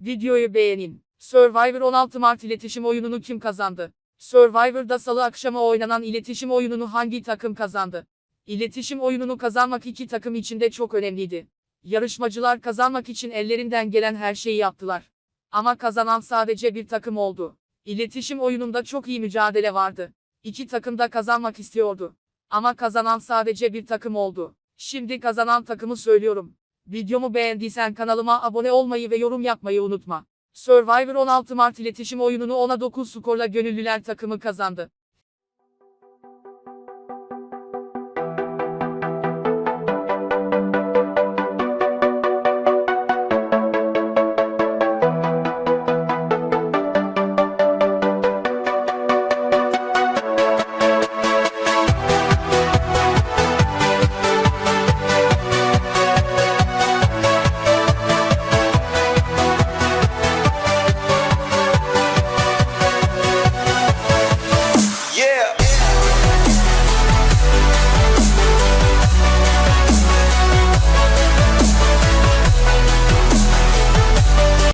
Videoyu beğenin. Survivor 16 Mart iletişim oyununu kim kazandı? Survivor'da salı akşamı oynanan iletişim oyununu hangi takım kazandı? İletişim oyununu kazanmak iki takım için de çok önemliydi. Yarışmacılar kazanmak için ellerinden gelen her şeyi yaptılar. Ama kazanan sadece bir takım oldu. İletişim oyununda çok iyi mücadele vardı. İki takım da kazanmak istiyordu. Ama kazanan sadece bir takım oldu. Şimdi kazanan takımı söylüyorum. Videomu beğendiysen kanalıma abone olmayı ve yorum yapmayı unutma. Survivor 16 Mart iletişim oyununu 10'a 9 skorla gönüllüler takımı kazandı.